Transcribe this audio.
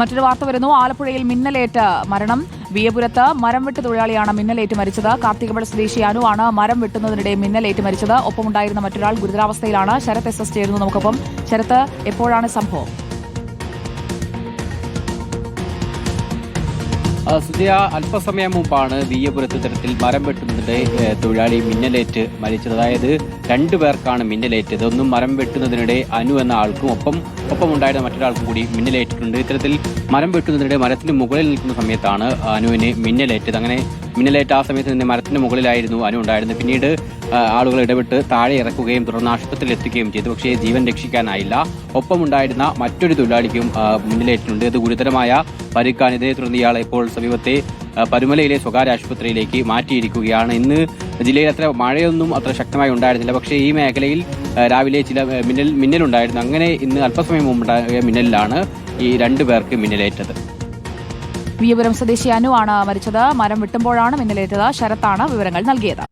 മറ്റൊരു വാർത്ത വരുന്നു. ആലപ്പുഴയിൽ മിന്നലേറ്റ് മരണം. വിയപുരത്ത് മരം വെട്ട് തൊഴിലാളിയാണ് മിന്നലേറ്റ് മരിച്ചത്. കാർത്തികപുഴ സ്വദേശി അനുവാണ് മരം വെട്ടുന്നതിനിടെ മിന്നലേറ്റ് മരിച്ചത്. ഒപ്പമുണ്ടായിരുന്ന മറ്റൊരാൾ ഗുരുതരാവസ്ഥയിലാണ്. ശരത് എസ് എസ് ചേരുന്നു നമുക്കൊപ്പം. ശരത്ത് എപ്പോഴാണ് സംഭവം? സുജയ അല്പസമയം മുമ്പാണ് വീയപുരത്ത് തരത്തിൽ മരം വെട്ടുന്നതിന്റെ തൊഴിലാളി മിന്നലേറ്റ് മരിച്ചത്. അതായത് രണ്ടു പേർക്കാണ് മിന്നലേറ്റത്. ഒന്നും മരം വെട്ടുന്നതിനിടെ അനു എന്ന ആൾക്കും ഒപ്പം ഒപ്പം ഉണ്ടായിരുന്ന മറ്റൊരാൾക്കും കൂടി മിന്നലേറ്റിട്ടുണ്ട്. ഇത്തരത്തിൽ മരം വെട്ടുന്നതിനിടെ മരത്തിന് മുകളിൽ നിൽക്കുന്ന സമയത്താണ് അനുവിന് മിന്നലേറ്റത്. അങ്ങനെ മിന്നലേറ്റ ആ സമയത്ത് നിന്ന് മരത്തിന് മുകളിലായിരുന്നു അനു ഉണ്ടായിരുന്നത്. പിന്നീട് ആളുകൾ ഇടപെട്ട് താഴെ ഇറക്കുകയും തുടർന്ന് ആശുപത്രിയിൽ എത്തിക്കുകയും ചെയ്തു. പക്ഷേ ജീവൻ രക്ഷിക്കാനായില്ല. ഒപ്പമുണ്ടായിരുന്ന മറ്റൊരു തൊഴിലാളിക്കും മിന്നലേറ്റിട്ടുണ്ട്. ഇത് ഗുരുതരമായ പരിക്കാണ്. ഇതേ തുടർന്ന് ഇയാളെ ഇപ്പോൾ സമീപത്തെ പരുമലയിലെ സ്വകാര്യ ആശുപത്രിയിലേക്ക് മാറ്റിയിരിക്കുകയാണ്. ഇന്ന് ജില്ലയിൽ അത്ര മഴയൊന്നും അത്ര ശക്തമായി ഉണ്ടായിരുന്നില്ല. പക്ഷേ ഈ മേഖലയിൽ രാവിലെ ചില മിന്നൽ മിന്നലുണ്ടായിരുന്നു. അങ്ങനെ ഇന്ന് അല്പസമയം മുമ്പുണ്ടായ മിന്നലിലാണ് ഈ രണ്ടു പേർക്ക് മിന്നലേറ്റത്. വിയപുരം സ്വദേശി അനുവാണ് മരിച്ചത്. മരം വെട്ടുമ്പോഴാണ് മിന്നലേറ്റത്. ശരത്താണ് വിവരങ്ങൾ നൽകിയത്.